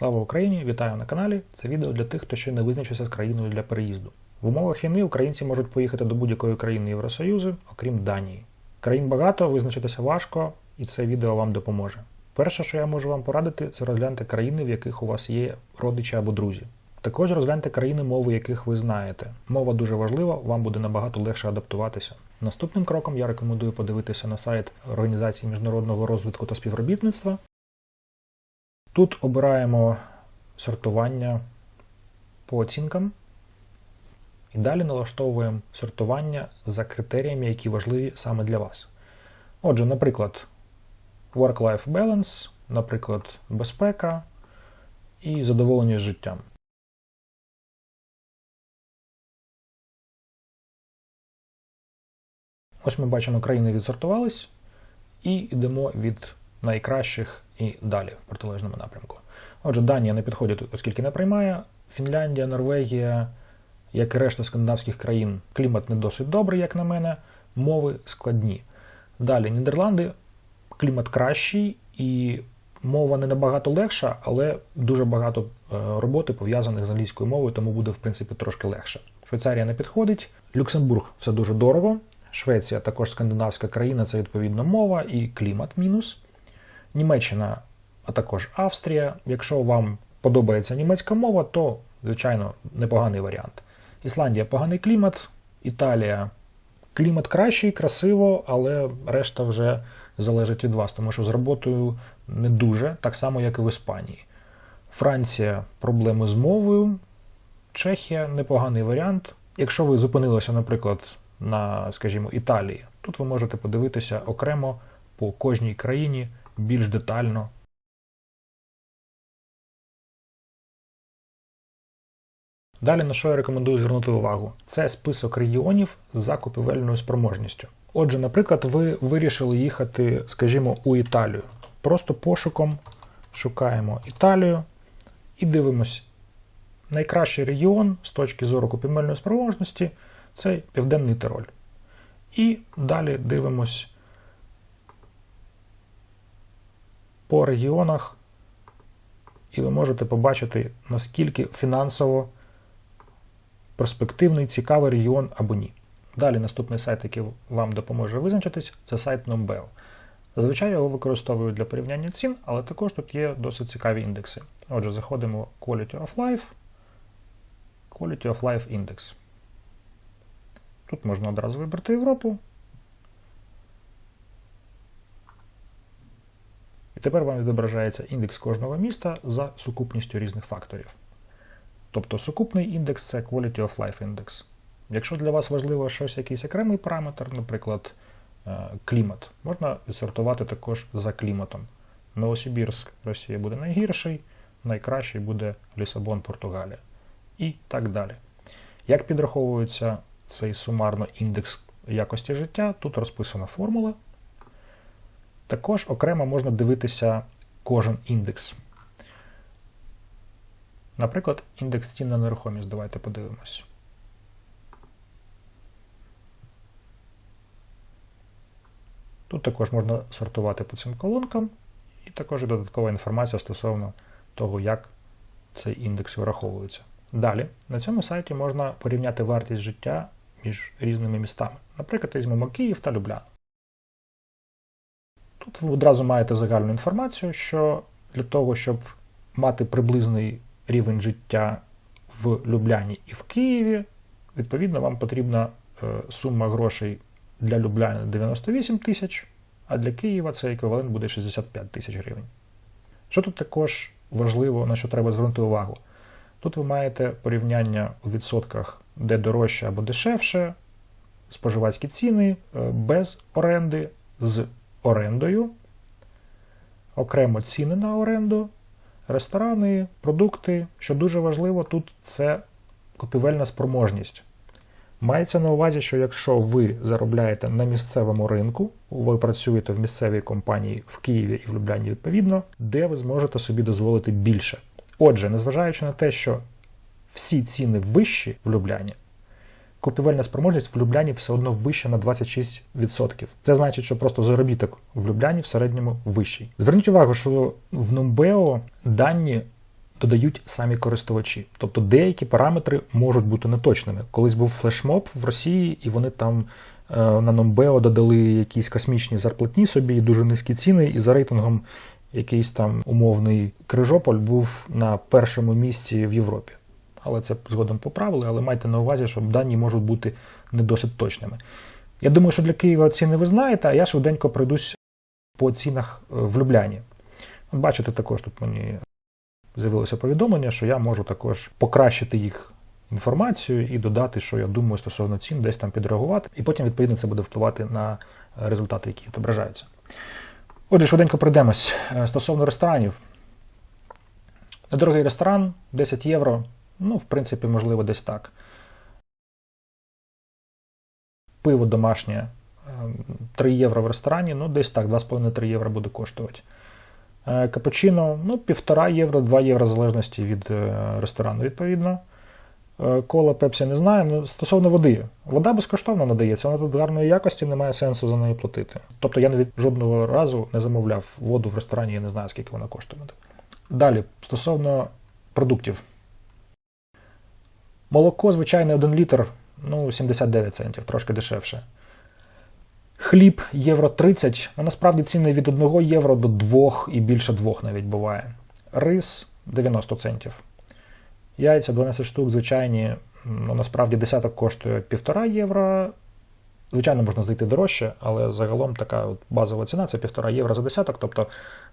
Слава Україні! Вітаю на каналі. Це відео для тих, хто ще не визначився з країною для переїзду. В умовах війни українці можуть поїхати до будь-якої країни Євросоюзу, окрім Данії. Країн багато, визначитися важко, і це відео вам допоможе. Перше, що я можу вам порадити, це розгляньте країни, в яких у вас є родичі або друзі. Також розгляньте країни, мови яких ви знаєте. Мова дуже важлива, вам буде набагато легше адаптуватися. Наступним кроком я рекомендую подивитися на сайт Організації міжнародного розвитку та співробітництва. Тут обираємо сортування по оцінкам і далі налаштовуємо сортування за критеріями, які важливі саме для вас. Отже, наприклад, work-life balance, наприклад, безпека і задоволення життям. Ось ми бачимо, країни відсортувались і йдемо від найкращих і далі в протилежному напрямку. Отже, Данія не підходить, оскільки не приймає. Фінляндія, Норвегія, як і решта скандинавських країн, клімат не досить добрий, як на мене, мови складні. Далі Нідерланди, клімат кращий і мова не набагато легша, але дуже багато е, роботи пов'язаних з англійською мовою, тому буде в принципі трошки легше. Швейцарія не підходить, Люксембург все дуже дорого. Швеція також скандинавська країна, це відповідно мова і клімат мінус. Німеччина, а також Австрія. Якщо вам подобається німецька мова, то, звичайно, непоганий варіант. Ісландія поганий клімат, Італія клімат кращий, красиво, але решта вже залежить від вас, тому що з роботою не дуже, так само, як і в Іспанії. Франція проблеми з мовою, Чехія непоганий варіант. Якщо ви зупинилися, наприклад, на, скажімо, Італії, тут ви можете подивитися окремо по кожній країні більш детально. Далі на що я рекомендую звернути увагу? Це список регіонів з закупівельною спроможністю. Отже, наприклад, ви вирішили їхати, скажімо, у Італію. Просто пошуком шукаємо Італію і дивимось. Найкращий регіон з точки зору купівельної спроможності це Південний Тироль. І далі дивимось по регіонах, і ви можете побачити, наскільки фінансово перспективний, цікавий регіон або ні. Далі наступний сайт, який вам допоможе визначитись, це сайт Numbeo. Зазвичай його використовують для порівняння цін, але також тут є досить цікаві індекси. Отже, заходимо в Quality of Life, Quality of Life Index. Тут можна одразу вибрати Європу. І тепер вам відображається індекс кожного міста за сукупністю різних факторів. Тобто сукупний індекс це Quality of Life Index. Якщо для вас важливо щось, якийсь окремий параметр, наприклад, клімат, можна відсортувати також за кліматом. Новосибірськ Росія буде найгірший, найкращий буде Лісабон, Португалія. І так далі. Як підраховується цей сумарно індекс якості життя, тут розписана формула. Також окремо можна дивитися кожен індекс. Наприклад, індекс цін на нерухомість. Давайте подивимось. Тут також можна сортувати по цим колонкам, і також додаткова інформація стосовно того, як цей індекс вираховується. Далі, на цьому сайті можна порівняти вартість життя між різними містами. Наприклад, візьмемо Київ та Любляну. Тут ви одразу маєте загальну інформацію, що для того, щоб мати приблизний рівень життя в Любляні і в Києві, відповідно, вам потрібна сума грошей для Любляни 98 тисяч, а для Києва це еквівалент буде 65 тисяч гривень. Що тут також важливо, на що треба звернути увагу? Тут ви маєте порівняння у відсотках, де дорожче або дешевше, споживацькі ціни без оренди, з орендою, окремо ціни на оренду, ресторани, продукти. Що дуже важливо, тут це купівельна спроможність. Мається на увазі, що якщо ви заробляєте на місцевому ринку, ви працюєте в місцевій компанії в Києві і в Любляні відповідно, де ви зможете собі дозволити більше. Отже, незважаючи на те, що всі ціни вищі в Любляні, купівельна спроможність в Любляні все одно вища на 26%. Це значить, що просто заробіток в Любляні в середньому вищий. Зверніть увагу, що в Numbeo дані додають самі користувачі. Тобто деякі параметри можуть бути неточними. Колись був флешмоб в Росії, і вони там е, на Номбео додали якісь космічні зарплатні собі, дуже низькі ціни, і за рейтингом якийсь там умовний Крижополь був на першому місці в Європі. Але це згодом поправили, але майте на увазі, що дані можуть бути не досить точними. Я думаю, що для Києва ціни ви знаєте, а я швиденько пройдусь по цінах е, в Любляні. Бачите, також тут мені з'явилося повідомлення, що я можу також покращити їх інформацію і додати, що я думаю стосовно цін, десь там підреагувати, і потім, відповідно, це буде впливати на е, результати, які відображаються. Отже, швиденько пройдемось. Е, Стосовно ресторанів. Недорогий ресторан 10 євро. Ну, в принципі, можливо, десь так. Пиво домашнє е, 3 євро в ресторані, ну десь так, 2,5-3 євро буде коштувати. Е, Капучино, ну, 1,5 євро, 2 євро в залежності від е, ресторану, відповідно. Е, Кола, пепсі не знаю. Ну, стосовно води. Вода безкоштовно надається, вона тут гарної якості, немає сенсу за неї платити. Тобто я навіть жодного разу не замовляв воду в ресторані, я не знаю, скільки вона коштує. Далі, стосовно продуктів. Молоко, звичайне, 1 літр, ну, 79 центів, трошки дешевше. Хліб євро 30, ну насправді ціни від 1 євро до 2 і більше 2 навіть буває. Рис 90 центів. Яйця 12 штук, звичайні, ну насправді десяток коштує 1,5 євро. Звичайно, можна знайти дорожче, але загалом така от базова ціна це 1,5 євро за десяток, тобто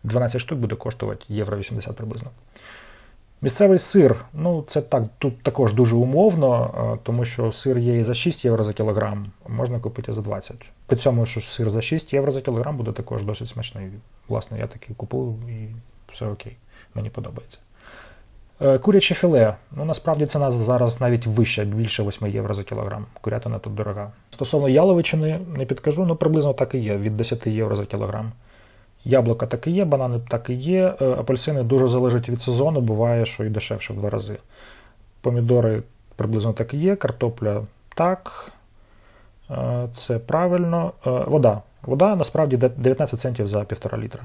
12 штук буде коштувати євро 80 приблизно. Місцевий сир, ну це так, тут також дуже умовно, е, тому що сир є і за 6 євро за кілограм, можна купити за 20. При цьому, що сир за 6 євро за кілограм буде також досить смачний. Власне, я такий купую і все окей, мені подобається. Е, Куряче філе. Ну насправді ціна зараз навіть вища, більше 8 євро за кілограм. Курятина тут дорога. Стосовно яловичини, не підкажу, ну приблизно так і є, від 10 євро за кілограм. Яблука так і є, банани так і є. Е, Апельсини дуже залежать від сезону, буває, що і дешевше в два рази. Помідори приблизно так і є, картопля так. Е, Це правильно. Е, Вода. Вода насправді 19 центів за півтора літра.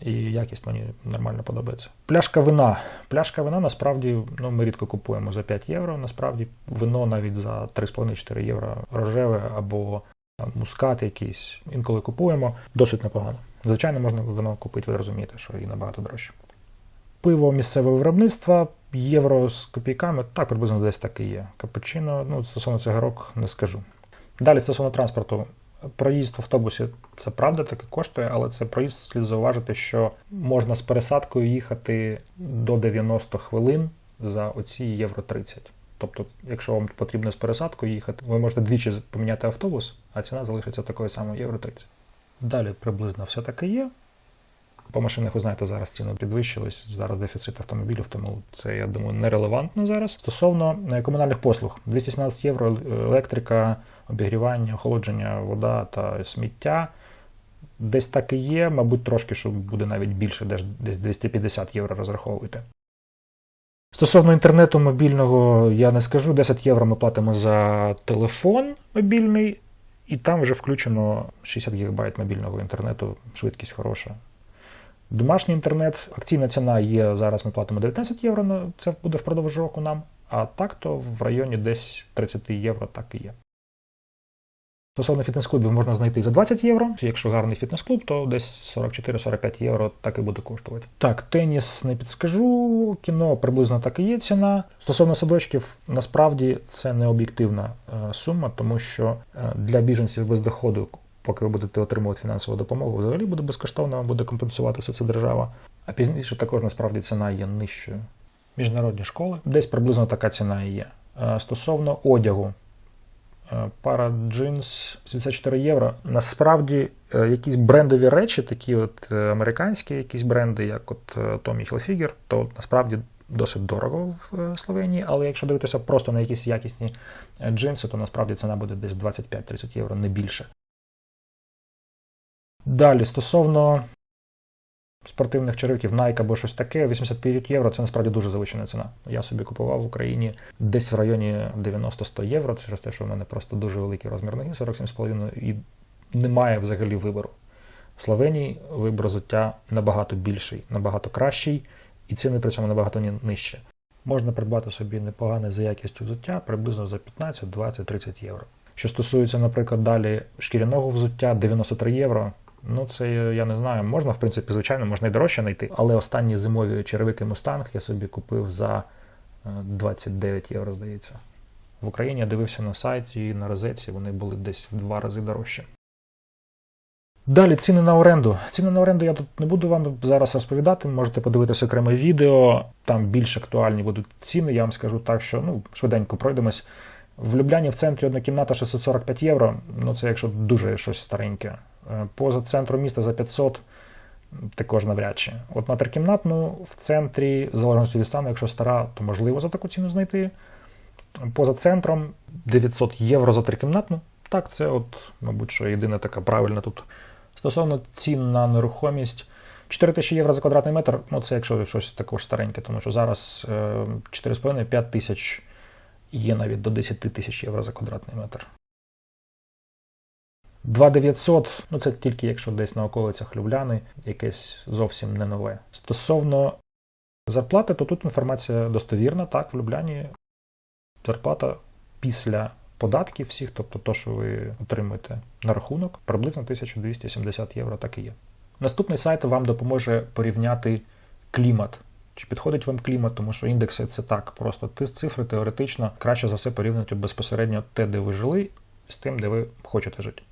І якість мені нормально подобається. Пляшка вина. Пляшка вина насправді ну, ми рідко купуємо за 5 євро. Насправді вино навіть за 3,5-4 євро рожеве або мускат якийсь. Інколи купуємо. Досить непогано. Звичайно, можна вино купити, ви розумієте, що і набагато дорожче. Пиво місцевого виробництва, євро з копійками, так приблизно десь так і є. Капучино, ну, стосовно цигарок не скажу. Далі стосовно транспорту. Проїзд в автобусі це правда таки коштує, але це проїзд слід зауважити, що можна з пересадкою їхати до 90 хвилин за оці євро 30. Тобто, якщо вам потрібно з пересадкою їхати, ви можете двічі поміняти автобус, а ціна залишиться такою самою євро 30. Далі приблизно все таки є. По машинах, ви знаєте, зараз ціни підвищились, зараз дефіцит автомобілів, тому це, я думаю, нерелевантно зараз. Стосовно е, комунальних послуг, 217 євро електрика, обігрівання, охолодження, вода та сміття. Десь так і є, мабуть, трошки, що буде навіть більше, десь 250 євро розраховуйте. Стосовно інтернету мобільного, я не скажу, 10 євро ми платимо за телефон мобільний, і там вже включено 60 ГБ мобільного інтернету, швидкість хороша. Домашній інтернет, акційна ціна є, зараз ми платимо 19 євро, ну, це буде впродовж року нам, а так то в районі десь 30 євро так і є. Стосовно фітнес-клубів можна знайти за 20 євро. Якщо гарний фітнес-клуб, то десь 44-45 євро так і буде коштувати. Так, теніс не підскажу, кіно приблизно так і є ціна. Стосовно садочків, насправді це не об'єктивна е, сума, тому що е, для біженців без доходу, поки ви будете отримувати фінансову допомогу, взагалі буде безкоштовно, буде компенсувати все це держава. А пізніше також насправді ціна є нижчою. Міжнародні школи, десь приблизно така ціна і є. Е, Стосовно одягу, Пара джинс 74 євро. Насправді е, якісь брендові речі, такі от е, американські якісь бренди, як от е, Tommy Hilfiger, то насправді досить дорого в е, Словенії, але якщо дивитися просто на якісь якісні е, джинси, то насправді ціна буде десь 25-30 євро, не більше. Далі, стосовно спортивних черевиків Nike або щось таке, 85 євро це насправді дуже завищена ціна. Я собі купував в Україні десь в районі 90-100 євро. Це через те, що в мене просто дуже великий розмір ноги, 47,5, і немає взагалі вибору. В Словенії вибір взуття набагато більший, набагато кращий, і ціни при цьому набагато нижчі. Можна придбати собі непогане за якістю взуття приблизно за 15, 20, 30 євро. Що стосується, наприклад, далі шкіряного взуття 93 євро. Ну, це я не знаю. Можна, в принципі, звичайно, можна і дорожче знайти. Але останні зимові черевики Mustang я собі купив за е, 29 євро, здається. В Україні я дивився на сайті і на розетці, вони були десь в два рази дорожче. Далі ціни на оренду. Ціни на оренду я тут не буду вам зараз розповідати. Можете подивитися окреме відео. Там більш актуальні будуть ціни. Я вам скажу так, що ну швиденько пройдемось. В Любляні в центрі одна кімната 645 євро. Ну це якщо дуже щось стареньке. Е, Поза центром міста за 500 також навряд чи. От на трикімнатну в центрі, залежності від стану, якщо стара, то можливо за таку ціну знайти. Поза центром 900 євро за трикімнатну. Так, це, от, мабуть, що єдина така правильна тут. Стосовно цін на нерухомість, 4 тисячі євро за квадратний метр, ну це якщо щось також стареньке, тому що зараз е, 4,5-5 тисяч є навіть до 10 тисяч євро за квадратний метр. 2900, ну це тільки якщо десь на околицях Любляни, якесь зовсім не нове. Стосовно зарплати, то тут інформація достовірна. Так, в Любляні зарплата після податків всіх, тобто то, що ви отримуєте на рахунок, приблизно 1270 євро так і є. Наступний сайт вам допоможе порівняти клімат. Чи підходить вам клімат, тому що індекси це так, просто цифри теоретично краще за все порівнювати безпосередньо те, де ви жили, з тим, де ви хочете жити.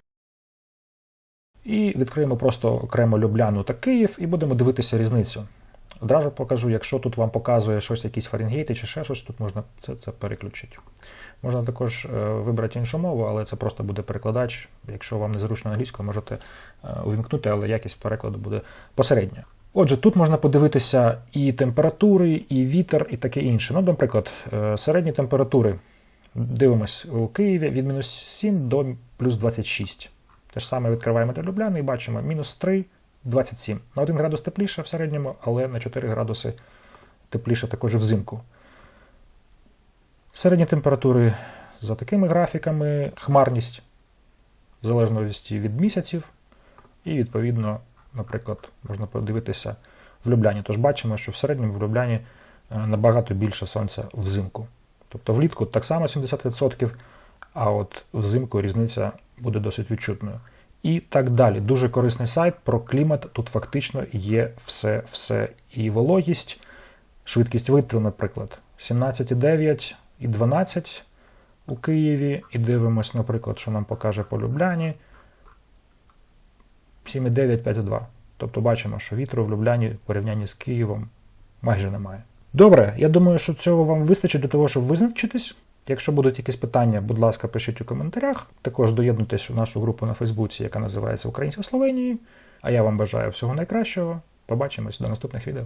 І відкриємо просто окремо Любляну та Київ і будемо дивитися різницю. Одразу покажу, якщо тут вам показує щось, якісь Фаренгейти чи ще щось, тут можна це, це переключити. Можна також е, вибрати іншу мову, але це просто буде перекладач. Якщо вам незручно англійською, можете е, увімкнути, але якість перекладу буде посередня. Отже, тут можна подивитися і температури, і вітер, і таке інше. Ну, наприклад, е, середні температури. Дивимось у Києві від мінус 7 до плюс 26. Те ж саме відкриваємо для Любляни і бачимо мінус 3, 27. На 1 градус тепліше в середньому, але на 4 градуси тепліше також взимку. Середні температури за такими графіками, хмарність в залежності від місяців, і відповідно, наприклад, можна подивитися в Любляні. Тож бачимо, що в середньому в Любляні е, набагато більше сонця взимку. Тобто влітку так само 70%, а от взимку різниця буде досить відчутною. І так далі. Дуже корисний сайт про клімат. Тут фактично є все, все. І вологість, швидкість витру, наприклад, 17,9 і 12 у Києві. І дивимось, наприклад, що нам покаже по Любляні. 7,9, 5,2. Тобто бачимо, що вітру в Любляні в порівнянні з Києвом майже немає. Добре, я думаю, що цього вам вистачить для того, щоб визначитись. Якщо будуть якісь питання, будь ласка, пишіть у коментарях. Також доєднуйтесь у нашу групу на Фейсбуці, яка називається Українці в Словенії. А я вам бажаю всього найкращого. Побачимось до наступних відео.